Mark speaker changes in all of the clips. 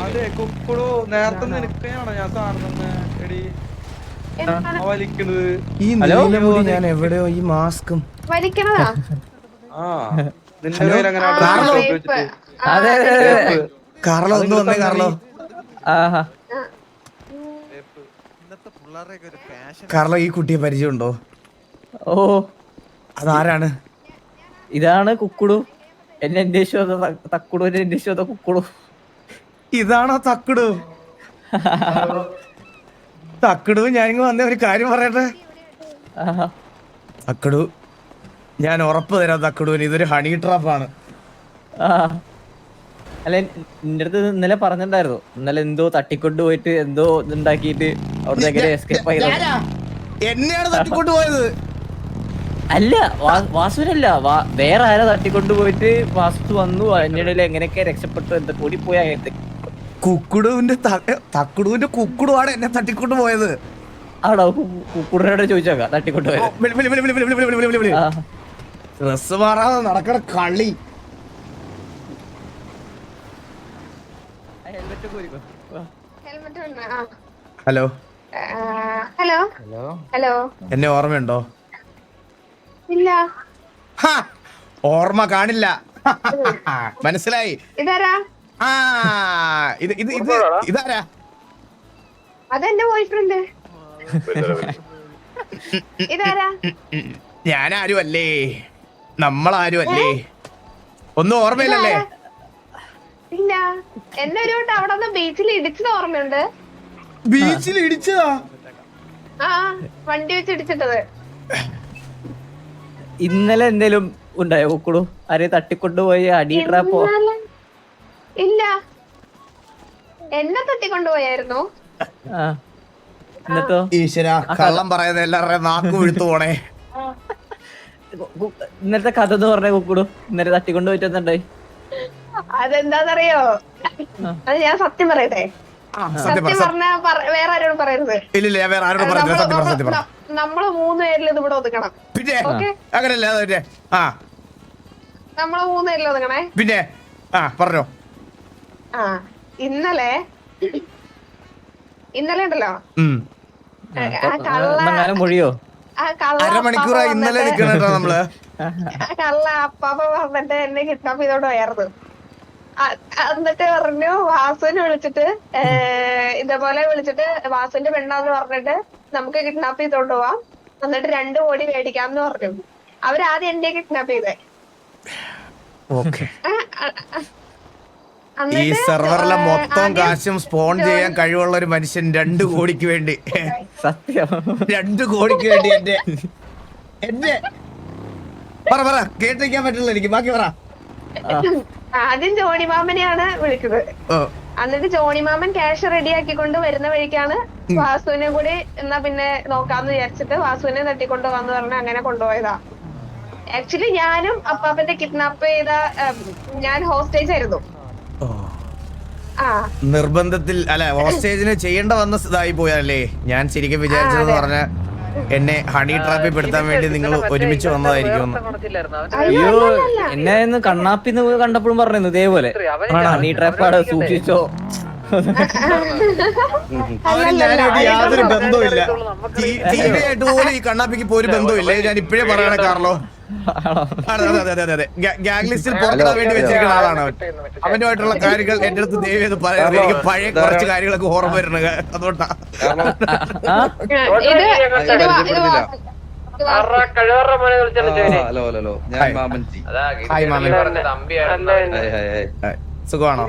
Speaker 1: അതെ കുക്കുടു നേരത്തെ നിനക്കെയാണോ ഞാൻ കാണുന്നത് എടി. വലിക്കണത്.
Speaker 2: ഈ നീലമുടി ഞാൻ എവിടെയോ ഈ മാസ്കും.
Speaker 3: വലിക്കണതാ?
Speaker 1: ആ നിന്റെ പേര് അങ്ങനെ
Speaker 4: അതെ.
Speaker 2: കാർലോ ഒന്ന് വന്നേ കാർലോ.
Speaker 4: ആഹാ.
Speaker 2: കാർലോ ഈ കുട്ടിയെ പരിചയമുണ്ടോ?
Speaker 4: ഓ.
Speaker 2: അതാരാണ്?
Speaker 4: ഇതാണ് കുക്കുടു. എന്നെ അന്വേഷിച്ചു തക്കുടു എന്നെ അന്വേഷിച്ചു കുക്കുടു.
Speaker 2: ഇതാണോ തക്കിടു? തക്കിടു ഞാനിങ്ങ് വന്ന ഒരു കാര്യം പറയട്ടെ? തക്കിടു ഞാൻ ഉറപ്പ് തരാം തക്കിടുവിന്. ഇതൊരു ഹണി ട്രാപ്പാണ്
Speaker 4: ആണ്. അല്ല നിന്റെ അടുത്ത് ഇന്നലെ പറഞ്ഞിട്ടുണ്ടായിരുന്നു. ഇന്നലെ എന്തോ തട്ടിക്കൊണ്ട് പോയിട്ട് എന്തോ ഇതുണ്ടാക്കിയിട്ട് അവിടെ എങ്ങനെ എസ്കേപ്പ് ആയത്?
Speaker 2: എന്നെയാണ് തട്ടിക്കൊണ്ട് പോയത്.
Speaker 4: അല്ല വാസുവിനല്ല. വേറെ ആരാ തട്ടിക്കൊണ്ട് പോയിട്ട് വാസു വന്നു? അതിനിടയിൽ എങ്ങനെയൊക്കെ രക്ഷപ്പെട്ടു? എന്താ കൂടി പോയാ
Speaker 2: കുക്കുടുവിന്റെ തക്കുടുവിന്റെ കുക്കുടുവാണ് എന്നെ തട്ടിക്കൊണ്ട് പോയത്.
Speaker 4: ആണോ? കുക്കുടുവിനോട് ചോദിച്ചോക്കാം. തട്ടിക്കൊണ്ട് പോയത്.
Speaker 2: ഡ്രസ് മാറാതെ നടക്കണ കളി ഹലോ.
Speaker 3: ഹലോ. ഹലോ.
Speaker 2: എന്നെ ഓർമ്മയുണ്ടോ?
Speaker 3: ഇല്ല.
Speaker 2: ഓർമ്മ കാണില്ല. മനസ്സിലായി?
Speaker 3: ഇതാരാ?
Speaker 2: ആ ഇത് ഇത് ഇത് ഇതാരാ?
Speaker 3: അതെന്റെ ബോയ് ഫ്രണ്ട് ഇതാരാ?
Speaker 2: ഞാനാരും അല്ലേ നമ്മളാരും അല്ലേ ഒന്നും ഓർമ്മയില്ലല്ലേ?
Speaker 3: ഇല്ല. എന്നെ ഒരു വട്ടം അവിടെ നിന്ന് ബീച്ചിൽ ഇടിച്ചത് ഓർമ്മയുണ്ട്.
Speaker 2: ബീച്ചിൽ ഇടിച്ചതാ?
Speaker 3: ആ വണ്ടി വെച്ച് ഇടിച്ചിട്ടത്.
Speaker 4: ഇന്നലെ എന്തേലും ഉണ്ടായോ? കുക്കുടു ആരെ തട്ടിക്കൊണ്ടുപോയി അടിയിട്ടാ പോ
Speaker 3: ഇന്നലെ- ഇല്ല. എന്നെ തട്ടിക്കൊണ്ടുപോയായിരുന്നു.
Speaker 4: ആ. എന്നിട്ടോ?
Speaker 2: ഈശ്വര കള്ളം പറയുന്ന എല്ലാവരുടെയും നാക്ക് വിഴുത്തു പോണേ.
Speaker 4: ഇന്നലത്തെ കഥ എന്ന് പറഞ്ഞ കുക്കുടു ഇന്നലെ തട്ടിക്കൊണ്ട് പോയിട്ടുണ്ടായി
Speaker 3: അതെന്താന്നറിയോ? അത് ഞാൻ സത്യം പറയട്ടെ?
Speaker 2: ആ, സത്യം പറ
Speaker 3: പറഞ്ഞ വേറെ ആരോടും പറയരുത്.
Speaker 2: ഇല്ലില്ല വേറെ ആരോടും പറഞ്ഞില്ല സത്യം പറ സത്യം പറ.
Speaker 3: നമ്മൾ മൂന്ന് പേരിൽ ഇത് ഇവിടെ ഒതുക്കണം
Speaker 2: പിന്നെ
Speaker 3: ഓക്കേ.
Speaker 2: അങ്ങനല്ലേ
Speaker 3: നമ്മൾ മൂന്ന് പേരിൽ ഒതുക്കണേ
Speaker 2: പിന്നെ ആ പറഞ്ഞോ.
Speaker 3: ആ ഇന്നലെ ഇന്നലെ ഉണ്ടല്ലോ? ആ കള്ള
Speaker 4: മൊഴിയോ?
Speaker 3: ആ കള്ള
Speaker 2: അരമണിക്കൂറായി
Speaker 3: അപ്പാപ്പ
Speaker 2: ഇന്നലെ നിക്കണ കേട്ടോ നമ്മൾ.
Speaker 3: ആ കള്ള അപ്പാപ്പ വന്നിട്ട് എന്നെ കിഡ്നാപ്പ് ചെയ്തോണ്ട് പോയായിരുന്നു അ- എന്നിട്ട് പറഞ്ഞു വാസുവിനെ വിളിച്ചിട്ട് ഏ, ഇതേപോലെ വിളിച്ചിട്ട് വാസുവിന്റെ പെണ്ണാന്ന് പറഞ്ഞിട്ട് നമുക്ക് കിഡ്നാപ്പ് ചെയ്തോണ്ട് പോവാം എന്നിട്ട് രണ്ടു കോടി മേടിക്കാന്ന് പറഞ്ഞു. അവരാദ്യം എന്നെ കിഡ്നാപ്പ് ചെയ്തേ.
Speaker 2: ഓക്കെ. ഈ സെർവറിലെ മൊത്തം കാശും സ്പോൺ ചെയ്യാൻ കഴിവുള്ള ഒരു മനുഷ്യൻ രണ്ടു കോടിക്ക് വേണ്ടി.
Speaker 4: സത്യം.
Speaker 2: രണ്ടു കോടിക്ക് വേണ്ടി എന്റെ എന്റെ പറ പറ കേട്ടിരിക്കാൻ പറ്റില്ല എനിക്ക്. ബാക്കി പറ.
Speaker 3: ആദ്യം ജോണി മാമനെയാണ് വിളിക്കുന്നത്
Speaker 2: അന്നിട്ട്
Speaker 3: എന്നിട്ട് ജോണി മാമൻ ക്യാഷ് റെഡിയാക്കിക്കൊണ്ട് വരുന്ന വഴിക്കാണ് വാസുവിനെ കൂടി എന്നാ പിന്നെ നോക്കാന്ന് വിചാരിച്ചിട്ട് വാസുവിനെ തട്ടിക്കൊണ്ട് വന്ന് പറഞ്ഞ് അങ്ങനെ കൊണ്ടുപോയതാ. ആക്ച്വലി ഞാനും അപ്പാപ്പന്റെ കിഡ്നാപ്പ് ചെയ്ത ഞാൻ ഹോസ്റ്റേജ് ആയിരുന്നു.
Speaker 2: നിർബന്ധത്തിൽ അല്ല ഹോസ്റ്റേജിന് ചെയ്യേണ്ട വന്ന ഇതായി പോയല്ലേ ഞാൻ ശരിക്കും വിചാരിച്ചതെന്ന് പറഞ്ഞ എന്നെ ഹണി ട്രാപ്പിൽ പെടുത്താൻ വേണ്ടി നിങ്ങൾ ഒരുമിച്ച് വന്നതായിരിക്കും
Speaker 4: അയ്യോ എന്നെ ഇന്ന് കണ്ണാപ്പിന്ന് കണ്ടപ്പോഴും പറഞ്ഞു ഇതേപോലെ. ഹണി ട്രാപ്പാട് സൂക്ഷിച്ചോ?
Speaker 2: യാതൊരു ബന്ധവുമില്ല. ഇല്ല പോലും ഈ കണ്ണാപ്പിക്ക് ഇപ്പൊ ഒരു ബന്ധവുമില്ല. ഞാൻ ഇപ്പോഴേ പറയണ കാർലോ. ഗ്യാങ് ലിസ്റ്റിൽ പുറത്തിടാൻ വെച്ചിരിക്കുന്ന ആളാണ് അവൻ. അവനുമായിട്ടുള്ള കാര്യങ്ങൾ എന്റെ അടുത്ത് ദേവി എന്ന് പറയാം എനിക്ക് പഴയ കുറച്ച് കാര്യങ്ങളൊക്കെ ഓർമ്മ വരണത് അതുകൊണ്ടാ.
Speaker 1: ഹലോ ഹലോ ഞാൻ മാമൻജി.
Speaker 2: ഹായ് മാമൻ. തമ്പിയാണ് സുഖമാണോ?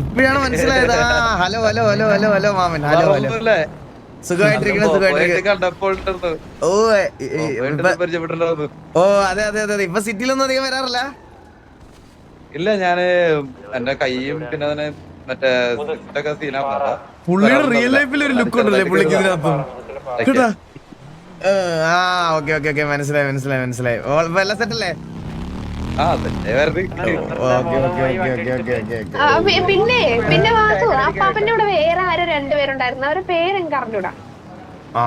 Speaker 2: ഇപ്പഴാണ് മനസ്സിലായത്. Hello hello hello hello hello മാമൻ. Hello hello. സുഖമായിട്ടിരിക്കണം സുഖമായിട്ടിരിക്കണം ഓ ഓ അതെ അതെ അതെ ഇപ്പൊ സിറ്റിയിലൊന്നും അധികം വരാറില്ല?
Speaker 1: ഇല്ല ഞാൻ എന്റെ കൈയും പിന്നെ മറ്റേ
Speaker 2: പുള്ളിയുടെ റിയൽ ലൈഫിൽ ഒരു ലുക്ക് ഉണ്ടല്ലേ പുള്ളിക്ക് ഇതിനകത്ത്. കേട്ടാ? ആ ഓക്കെ ഓക്കെ ഓക്കെ. മനസ്സിലായി മനസ്സിലായി മനസ്സിലായി. എല്ലാം സെറ്റ് അല്ലേ?
Speaker 1: ആ തന്നെ വെറുതെ
Speaker 2: okay okay okay okay okay okay
Speaker 3: ആ, പി- പിന്നെ പിന്നെ വാസു അപ്പാപ്പന്റെ കൂടെ വേറെ ആരോ രണ്ടുപേരുണ്ടായിരുന്നു അവരുടെ പേരും എനിക്ക് അറിഞ്ഞൂടാ.
Speaker 2: ആ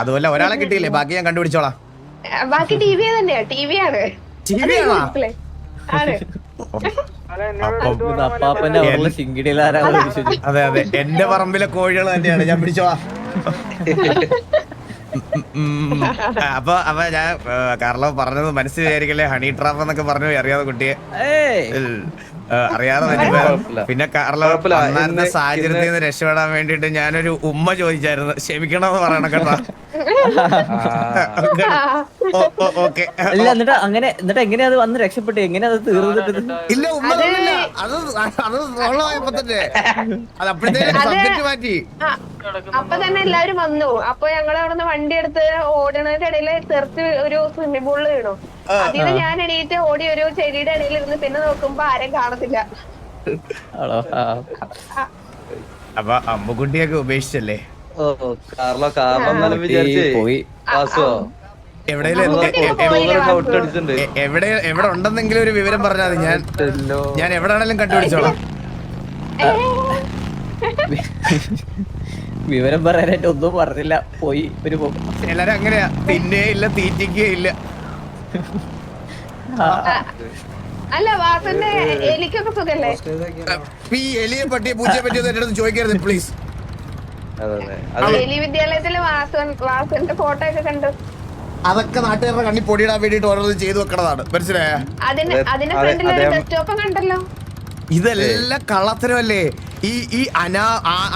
Speaker 2: അതുപോലെ ഒരാളെ കിട്ടിയില്ലേ? ബാക്കി ഞാൻ കണ്ടുപിടിച്ചോളാം.
Speaker 3: ബാക്കി ടി വി തന്നെയാ. ടി വി ആണ്.
Speaker 2: ടി
Speaker 3: വി
Speaker 2: ആണോ?
Speaker 4: അപ്പാപ്പന്റെ അവരുടെ
Speaker 2: അതെ അതെ. എന്റെ പറമ്പിലെ കോഴികൾ തന്നെയാണ്. ഞാൻ പിടിച്ചോ? ആ, അപ്പൊ അപ്പൊ ഞാൻ ഏ, കാർലോ പറഞ്ഞത് മനസ്സിൽ വിചാരിക്കല്ലേ? ഹണി ട്രാപ്പ് എന്നൊക്കെ പറഞ്ഞു പോയി അറിയാതെ കുട്ടിയെ. ഏ, അറിയാതെ പറ്റിപ്പോയതാ. പിന്നെ കാർലോ
Speaker 1: കുഴപ്പമില്ല.
Speaker 2: അന്നേരത്തെ
Speaker 1: ഇന്ന്
Speaker 2: സാഹചര്യത്തിൽ നിന്ന് രക്ഷപ്പെടാൻ വേണ്ടിട്ട് ഞാനൊരു ഉമ്മ ചോദിച്ചായിരുന്നു. ക്ഷമിക്കണമെന്ന് പറയണം കേട്ടോ. ഓക്കെ
Speaker 4: ഇല്ല എന്നിട്ട് അങ്ങനെ എന്നിട്ട് എങ്ങനെയാ അത് വന്ന് രക്ഷപ്പെട്ടു? എങ്ങനെയാ അത് തീർന്നിട്ട്?
Speaker 2: ഇല്ല ഉമ്മ തന്നില്ല അത് അത് സോളമായപ്പോ തന്നെ. അത് അപ്പോഴത്തേക്കും
Speaker 3: അത്
Speaker 2: സബ്ജക്ട് മാറ്റി.
Speaker 3: ആ, അപ്പൊ തന്നെ എല്ലാരും വന്നു. അപ്പൊ ഞങ്ങൾ അവിടുന്ന് വണ്ടി എടുത്ത് ഓടണതിന്റെ ഇടയിൽ തെറിച്ച് ഒരു സ്വിമ്മിംഗ് പൂളിൽ വീണു. അതിന് ഞാൻ എണീറ്റ് ഓടി ഒരു ചെടിയുടെ ഇടയിൽ ഇരുന്ന് പിന്നെ നോക്കുമ്പോ ആരും കാണത്തില്ല.
Speaker 4: ആണോ? ആ.
Speaker 2: അപ്പൊ അമ്മുക്കുട്ടിയൊക്കെ ഉപേക്ഷിച്ചല്ലേ?
Speaker 4: പോയി.
Speaker 2: എവിടെ എവിടെ ഉണ്ടെന്നെങ്കിലും ഒരു വിവരം പറഞ്ഞാൽ മതി. ഞാൻ ഞാൻ എവിടെയാണെങ്കിലും കണ്ടുപിടിച്ചോളാം.
Speaker 4: വിവരം പറയാനായിട്ട് ഒന്നും പറഞ്ഞില്ല. പോയി ഒരു പോ-
Speaker 2: എല്ലാരും അങ്ങനെയാ. തിന്നേ ഇല്ല തീറ്റിക്കേ ഇല്ല.
Speaker 3: അല്ല വാസന്റെ എലിക്കൊക്കെ സുഖല്ലേ?
Speaker 2: ഈ എലിയെ പട്ടിയെ പൂജയെ പറ്റിയൊന്നും എന്റെ അടുത്ത് ചോദിക്കരുത് പ്ലീസ്
Speaker 3: വിദ്യാലയത്തിൽ വാസൻ വാസന്റെ ഫോട്ടോ ഒക്കെ കണ്ടു.
Speaker 2: അതൊക്കെ നാട്ടുകാരുടെ കണ്ണി പൊടിയിടാൻ വേണ്ടിട്ട് ഓരോന്ന് ചെയ്തു വെക്കണതാണ്. മനസ്സിലായോ? ഇതെല്ലാം കള്ളത്തരമല്ലേ? ഈ ഈ അനാ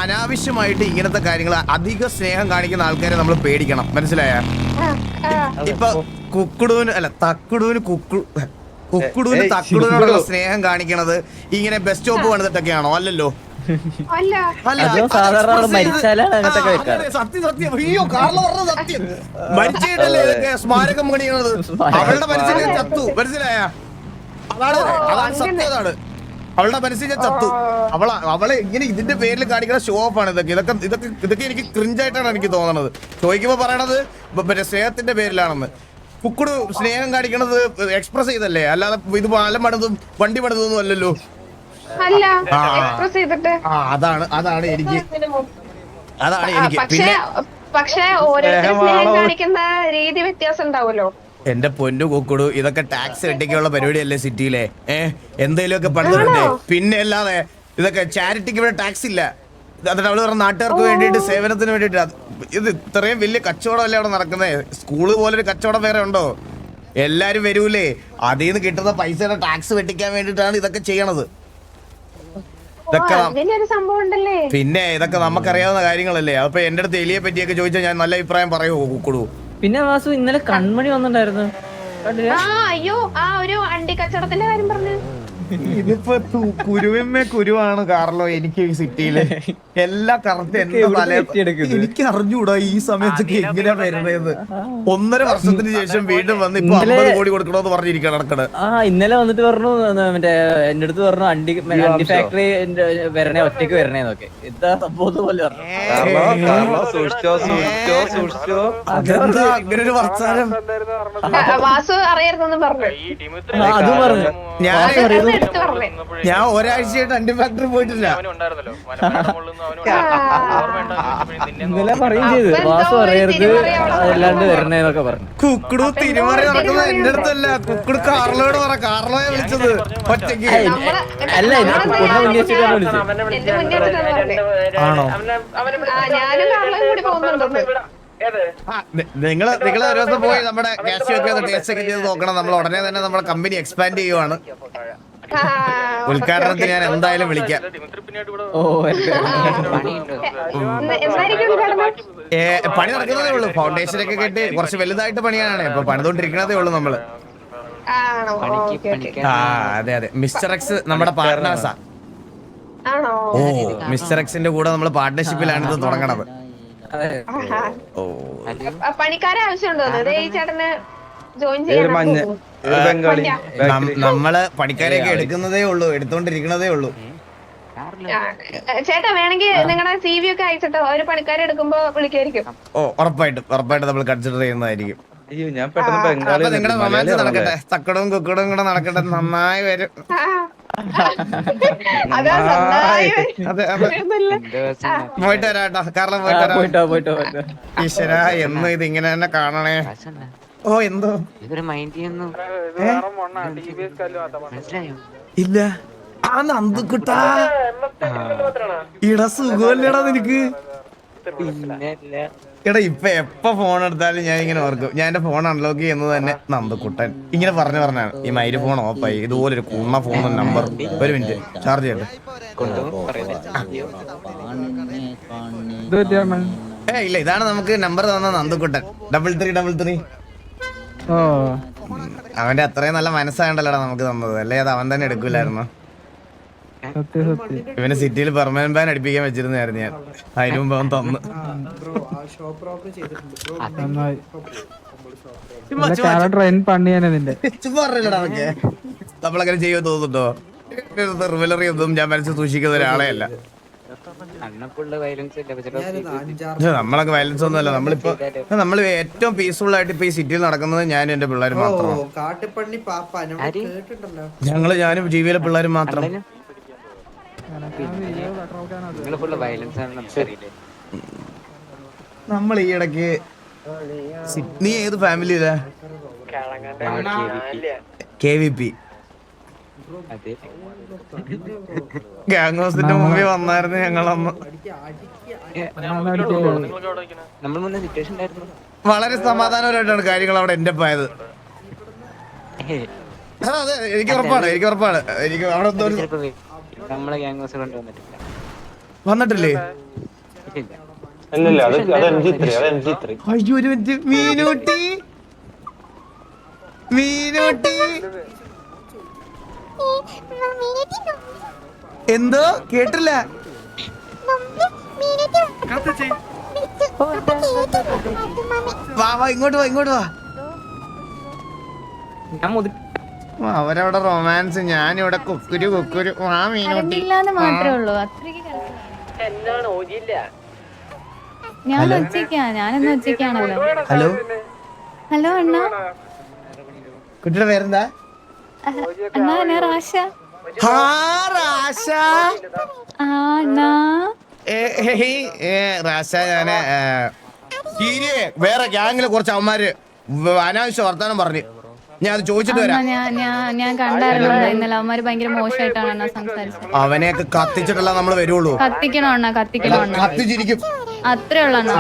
Speaker 2: അനാവശ്യമായിട്ട് ഇങ്ങനത്തെ കാര്യങ്ങൾ അധിക സ്നേഹം കാണിക്കുന്ന ആൾക്കാരെ നമ്മൾ പേടിക്കണം. മനസ്സിലായ. ഇപ്പൊ കുക്കുടൂന് അല്ല തക്കുടൂന് കുക്കു കുക്കുടൂന് തക്കുടൂനോടുള്ള സ്നേഹം കാണിക്കണത് ഇങ്ങനെ ബസ് സ്റ്റോപ്പ് പണിതിട്ടൊക്കെയാണോ അല്ലല്ലോ.
Speaker 3: അല്ല.
Speaker 2: അല്ല,
Speaker 4: സാധാരണ മരിച്ചാലാണ് അങ്ങനത്തെ.
Speaker 2: അതെ, സത്യം സത്യം. അയ്യോ കാർല സത്യം. മരിച്ചിട്ടല്ലേ ഇതൊക്കെ സ്മാരകം പണിയണത്. അവളുടെ മനസ്സിൽ ഞാൻ ചത്തു. മനസ്സിലായ? അതാണ് അതാണ് സത്യം അതാണ്. അവളുടെ മനസ്സിൽ ഞാൻ ചത്തു. അവളെ അവളെ ഇങ്ങനെ ഇതിന്റെ പേരിൽ കാണിക്കുന്ന ഷോ ഓഫ് ആണ് ഇതൊക്കെ. ഇതൊക്കെ ഇതൊക്കെ ഇതൊക്കെ എനിക്ക് ക്രിഞ്ചായിട്ടാണ് എനിക്ക് തോന്നുന്നത് ചോദിക്കുമ്പോ പറയണത് മറ്റേ സ്നേഹത്തിന്റെ പേരിലാണെന്ന്. കുക്കുടു സ്നേഹം കാണിക്കണത് എക്സ്പ്രസ് ചെയ്തല്ലേ? അല്ലാതെ ഇത് പാലം പണിതും വണ്ടി പണിതൊന്നും അല്ലല്ലോ.
Speaker 3: അല്ല. എക്സ്പ്രസ് ചെയ്തിട്ട്.
Speaker 2: ആ അതാണ് അതാണ് എനിക്ക്. അതാണ് എനിക്ക്.
Speaker 3: പക്ഷേ
Speaker 2: പിന്നെ
Speaker 3: പക്ഷേ ഓരോരുത്തരും സ്നേഹം കാണിക്കുന്ന രീതി വ്യത്യാസം ഉണ്ടാവുമല്ലോ.
Speaker 2: എന്റെ പൊന്നു കൊക്കുടു ഇതൊക്കെ ടാക്സ് കെട്ടിക്കുള്ള പരിപാടിയല്ലേ സിറ്റിയിലെ? ഏഹ് എന്തേലും ഒക്കെ പണിതിട്ടുണ്ടേ പിന്നെ അല്ലാതെ ഇതൊക്കെ ചാരിറ്റിക്ക് ഇവിടെ ടാക്സ് ഇല്ല. എന്നിട്ട് അവൾ പറഞ്ഞ നാട്ടുകാർക്ക് വേണ്ടിയിട്ട് സേവനത്തിന് വേണ്ടിയിട്ട് ഇത് ഇത്രയും വലിയ കച്ചവടമല്ലേ അവിടെ നടക്കുന്നത് സ്കൂൾ പോലെ ഒരു കച്ചവടം വേറെ ഉണ്ടോ? എല്ലാരും വരൂലേ? അതിൽ നിന്ന് കിട്ടുന്ന പൈസയുടെ ടാക്സ് വെട്ടിക്കാൻ വേണ്ടിട്ടാണ് ഇതൊക്കെ ചെയ്യണത്. ഇതൊക്കെ പിന്നെ ഇതൊക്കെ നമുക്കറിയാവുന്ന കാര്യങ്ങളല്ലേ? അപ്പൊ എന്റെ അടുത്ത് എലിയെ പറ്റിയൊക്കെ ചോദിച്ചാൽ ഞാൻ നല്ല അഭിപ്രായം പറയുമോ കുക്കുടു
Speaker 4: പിന്നെ വാസു ഇന്നലെ കൺമണി വന്നിട്ടുണ്ടായിരുന്നു.
Speaker 3: ആ അയ്യോ ആ ഒരു അണ്ടി കച്ചവടത്തിന്റെ കാര്യം പറഞ്ഞു.
Speaker 2: ഇതിപ്പോ കുരുവിമ്മ കുരുവാണ് കാർലോ എനിക്ക് ഈ സിറ്റിയിൽ. എല്ലാ കറക്റ്റ് എന്റെ തലേ എനിക്ക് അറിഞ്ഞൂടാ ഈ സമയത്തൊക്കെ എങ്ങനെയാ വരണേന്ന് ഒന്നര വർഷത്തിന് ശേഷം വീണ്ടും വന്ന് ഇപ്പൊ അമ്പത് കോടി കൊടുക്കണോന്ന് പറഞ്ഞിരിക്കണം നടക്കണ
Speaker 4: ആ ഇന്നലെ വന്നിട്ട് പറഞ്ഞു മറ്റേ എന്റെ അടുത്ത് പറഞ്ഞു അണ്ടി അണ്ടി ഫാക്ടറി വരണേ ഒറ്റയ്ക്ക് വരണേന്നൊക്കെ എന്താ സംഭവം പോലെ പറഞ്ഞു.
Speaker 2: അങ്ങനെ ഒരു വർത്താനം?
Speaker 3: അറിയരുതെന്ന് പറഞ്ഞു.
Speaker 2: ഞാൻ ഞാൻ ഒരാഴ്ചയായിട്ട് അണ്ടി ഫാക്ടറി പോയിട്ടില്ല.
Speaker 4: ഇന്നലെ പറയും ചെയ്ത്. വാസ്
Speaker 3: പറയരുത്
Speaker 4: അല്ലാണ്ട് വരണേന്നൊക്കെ പറഞ്ഞു.
Speaker 2: കുക്കുടു തിരുമറി നടക്കുന്നത് എന്റെ അടുത്തല്ല. കുക്കുടു കാർലോട് പറ കാർലോയെ വിളിച്ചത്. ഒറ്റയ്ക്ക്.
Speaker 4: അല്ല മുന്നേ വെച്ചിട്ടാണ് വിളിച്ചത്?
Speaker 2: ആണോ? നിങ്ങൾ നിങ്ങൾ ഒരു ദിവസം പോയി നമ്മുടെ ഗ്യാസ് ഒക്കെ ടേസ്റ്റ് ഒക്കെ ചെയ്ത് നോക്കണം. നമ്മൾ ഉടനെ തന്നെ നമ്മുടെ കമ്പനി എക്സ്പാൻഡ് ചെയ്യുവാണ്. ഉദ്ഘാടനത്തിന് ഞാൻ എന്തായാലും വിളിക്കാം.
Speaker 4: ഓ
Speaker 2: ഏ, പണി നടക്കുന്നതേ ഉള്ളൂ. ഫൗണ്ടേഷൻ ഒക്കെ കെട്ടി കുറച്ച് വലുതായിട്ട് പണിയാണ്. ഇപ്പൊ പണിതുകൊണ്ടിരിക്കണതേ ഉള്ളൂ നമ്മൾ.
Speaker 3: ആണോ? Okay okay.
Speaker 2: ആ അതെ അതെ. മിസ്റ്റർ എക്സ് നമ്മുടെ പാർട്ട്നേഴ്സാ
Speaker 3: ആണോ?
Speaker 2: ഓ മിസ്റ്റർ എക്സിന്റെ കൂടെ നമ്മൾ പാർട്ട്ണർഷിപ്പിലാണ് ഇത് തുടങ്ങണത്.
Speaker 3: ആഹാ.
Speaker 2: ഓ.
Speaker 3: പണിക്കാരെ ആവശ്യമുണ്ടോ? ദേ ഈ ചേട്ടന് ജോയിൻ
Speaker 1: മഞ്ഞ
Speaker 3: ചെയ്യാൻ
Speaker 2: നമ്മൾ പണിക്കാരെയൊക്കെ എടുക്കുന്നതേ ഉള്ളൂ എടുത്തോണ്ടിരിക്കണതേ ഉള്ളൂ.
Speaker 3: ചേട്ടാ വേണമെങ്കിൽ നിങ്ങളുടെ സി വി ഒക്കെ അയച്ചിട്ടോ ഒരു പണിക്കാരെ എടുക്കുമ്പോ വിളിക്കായിരിക്കും.
Speaker 2: ഓ ഉറപ്പായിട്ടും ഉറപ്പായിട്ടും നമ്മൾ കൺസിഡർ ചെയ്യുന്നതായിരിക്കും.
Speaker 1: അയ്യോ ഞാൻ പെട്ടെന്ന് ബംഗാളി
Speaker 2: നിങ്ങളുടെ റൊമാൻസ് നടക്കട്ടെ? തക്കടും കുക്കടും കൂടെ നടക്കട്ടെ നന്നായി വരും. പോയിട്ട് വരാട്ടോ കാരണം പോയിട്ട് വരാം.
Speaker 4: പോയിട്ടോ പോയിട്ടോ പോയിട്ടോ.
Speaker 2: ഈശ്വര എന്നും ഇത് ഇങ്ങനെ തന്നെ കാണണേ. ഓ എന്തോ?
Speaker 5: ഇതൊരു മൈൻഡ് ചെയ്യുന്നു.
Speaker 2: ഇല്ല. ആ നന്ദുക്കുട്ടാ. ഇട സുഖമല്ലടാ നിനക്ക്. എടാ ഇപ്പൊ എപ്പോ ഫോൺ എടുത്താലും ഞാൻ ഇങ്ങനെ ഓർക്കും. ഞാൻ എന്റെ ഫോൺ അൺലോക്ക് ചെയ്യുന്നത് തന്നെ നന്ദുക്കുട്ടൻ. ഇങ്ങനെ പറഞ്ഞു പറഞ്ഞാണ്. ഈ മൈര് ഫോൺ ഓഫായി ഇതുപോലെ ഒരു കുണ്ണ ഫോൺ നമ്പർ ഒരു മിനിറ്റ് ചാർജ് ചെയ്യട്ടെ. ഏ ഇല്ല. ഇതാണ് നമുക്ക് നമ്പർ തന്ന Nandukuttan. Double three double three അവന്റെ അത്രയും നല്ല മനസ്സായണ്ടല്ലോടാ നമുക്ക് തന്നത്. അല്ലേ? അത് അവൻ തന്നെ എടുക്കൂലായിരുന്നു. ഇവന് സിറ്റിയിൽ പെർമനന്റ് ബാൻ അടിപ്പിക്കാൻ വെച്ചിരുന്നായിരുന്നു ഞാൻ. അതിനു മുമ്പ് അവൻ തന്നു. നമ്മളങ്ങനെ ചെയ്യാൻ തോന്നുന്നുണ്ടോ? റിവലറി ഒന്നും ഞാൻ മനസ്സിൽ സൂക്ഷിക്കുന്ന ഒരാളെ അല്ല.
Speaker 5: അണ്ണക്കുള്ള വയലൻസ് ഇല്ല അല്ല?
Speaker 2: പക്ഷെ നമ്മളൊക്കെ വയലൻസ് ഒന്നുമല്ല നമ്മളിപ്പോ നമ്മൾ ഏറ്റവും പീസ്ഫുൾ ആയിട്ട് ഇപ്പൊ ഈ സിറ്റിയിൽ നടക്കുന്നത് ഞാനും എന്റെ പിള്ളേരും മാത്രമാണ്. ഞങ്ങൾ ഞാനും ജീവിയിലെ പിള്ളേരും മാത്രം. നമ്മൾ ഈ ഇടയ്ക്ക് സിഡ്നി നീ ഏത് ഫാമിലിയിലാ കെ വി പി. ഗാങ് ഹൗസിന്റെ മുമ്പിൽ വന്നായിരുന്നു ഞങ്ങളന്ന്.
Speaker 5: നമ്മൾ മുന്നേ സിറ്റുവേഷൻ ഉണ്ടായിരുന്നു.
Speaker 2: വളരെ സമാധാനപരമായിട്ടാണ് കാര്യങ്ങൾ അവിടെ എന്റെ പോയത്. അതെ എനിക്ക് ഉറപ്പാണ് എനിക്ക് ഉറപ്പാണ്. എനിക്ക് അവിടെ.
Speaker 5: നമ്മളെ ഹൗസ് കൊണ്ടുവന്നിട്ടില്ല
Speaker 2: വന്നിട്ടില്ലേ.
Speaker 6: ത്രീ
Speaker 2: അയ്യോ ഒരു മിനിറ്റ്. മീനൂട്ടി. മീനൂട്ടി. എന്തോ? കേട്ടില്ല. വാ വാ ഇങ്ങോട്ട് വാ ഇങ്ങോട്ട് വാ.
Speaker 4: ഞാൻ
Speaker 2: അവരവിടെ റൊമാൻസ് ഞാനിവിടെ കുക്കുരു കുക്കുരു. ആ മീനോട്ടി.
Speaker 7: ഇല്ലാന്ന് മാത്രമേ ഉള്ളൂ. അത്രയ്ക്ക് ഞാൻ ഉച്ചയ്ക്കാ ഞാനിന്ന് ഉച്ചയ്ക്കാണല്ലോ.
Speaker 2: ഹലോ?
Speaker 7: ഹലോ അണ്ണ.
Speaker 2: കുട്ടിയുടെ പേരെന്താ?
Speaker 7: അണ്ണാ ഞാൻ റാഷ?
Speaker 2: ഹാ റാഷ.
Speaker 7: ആ അണ്ണാ
Speaker 2: റാഷ ഞാൻ കീരിയെ വേറെ ഗ്യാങ്ങിലെ കുറച്ച് അവന്മാര് അനാവശ്യ വർത്താനം പറഞ്ഞു. ഞാൻ അത് ചോദിച്ചിട്ട് വരാം.
Speaker 7: ഞാൻ ഞാൻ ഞാൻ കണ്ടായിരുന്നു. ഇന്നലെ അവന്മാര് ഭയങ്കര മോശമായിട്ടാണ് അണ്ണാ സംസാരിച്ചത്.
Speaker 2: അവനെയൊക്കെ കത്തിച്ചിട്ടല്ല നമ്മൾ വരുള്ളൂ.
Speaker 7: കത്തിക്കണോ അണ്ണാ? കത്തിക്കണോ അണ്ണാ?
Speaker 2: കത്തിച്ചിരിക്കും.
Speaker 7: അത്രേ ഉള്ളൂ അണ്ണാ.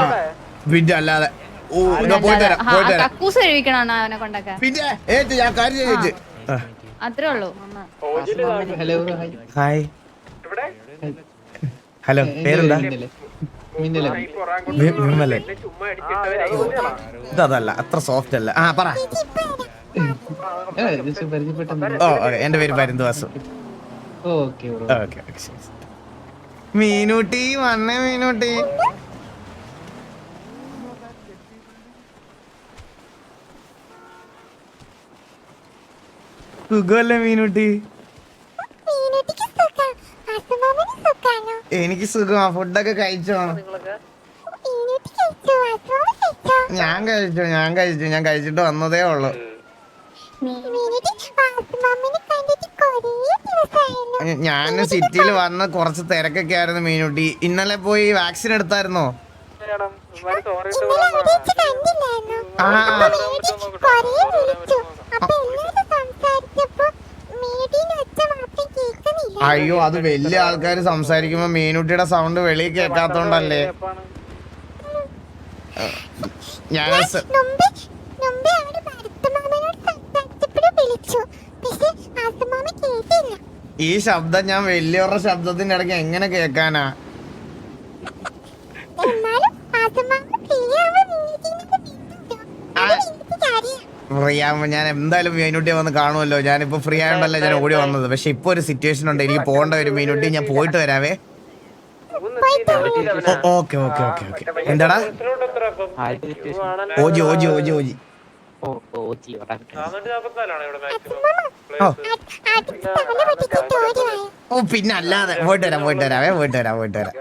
Speaker 2: പിന്നെ അല്ലാതെ. ഓ ഇതാ പോയിട്ട് വരാം
Speaker 7: ആ,
Speaker 2: പോയിട്ട് വരാം
Speaker 7: കക്കൂസ് കഴിക്കണം അണ്ണാ അവനെ കൊണ്ടൊക്കെ?
Speaker 2: പിന്നെ ഏറ്റ് ഞാൻ കാര്യം ചോദിച്ചു
Speaker 7: അത്രേ ഉള്ളൂ.
Speaker 2: Hello hi. ഹലോ പേരെന്താ? വിമലൻ. ഇതല്ല അത്ര സോഫ്റ്റ് അല്ല. ആ പറ. ഓ എന്റെ പേര് പരുന്തുവാസു ഓക്കെ ഓക്കെ. മീനൂട്ടി വന്നേ മീനൂട്ടി. സുഖമല്ലേ മീനൂട്ടി? എനിക്ക് സുഖമാ ഫുഡൊക്കെ കഴിച്ചോ? ഞാൻ കഴിച്ചു ഞാൻ കഴിച്ചു. ഞാൻ കഴിച്ചിട്ട് വന്നതേ ഉള്ളു. ഞാൻ സിറ്റിയിൽ വന്ന് കുറച്ച് തിരക്കൊക്കെ ആയിരുന്നു മീനുട്ടി. ഇന്നലെ പോയി വാക്സിൻ എടുത്തായിരുന്നോ? ആ അയ്യോ അത് വലിയ ആൾക്കാർ സംസാരിക്കുമ്പോ മീനുട്ടിയുടെ സൗണ്ട് വെളിയിൽ കേൾക്കാത്തോണ്ടല്ലേ? ഞാൻ ഈ ശബ്ദം ഞാൻ വലിയവരുടെ ശബ്ദത്തിന്റെ ഇടയ്ക്ക് എങ്ങനെ കേൾക്കാനാ? ഫ്രീ ആകുമ്പോൾ ഞാൻ എന്തായാലും മീനുട്ടിയെ വന്ന് കാണുമല്ലോ. ഞാനിപ്പോ ഫ്രീ ആയതുകൊണ്ടല്ലേ ഞാൻ ഓടി വന്നത്. പക്ഷെ ഇപ്പൊ ഒരു സിറ്റുവേഷൻ ഉണ്ട്. എനിക്ക് പോകേണ്ട ഒരു മീനുട്ടി ഞാൻ പോയിട്ട് വരാവേ. Okay okay okay okay. എന്താടാ? ഓജി ഓജി ഓജി ഓജി. ഓ പിന്നെ അല്ലാതെ. പോയിട്ട് വരാം പോയിട്ട് വരാവേ പോയിട്ട് വരാം പോയിട്ട് വരാം.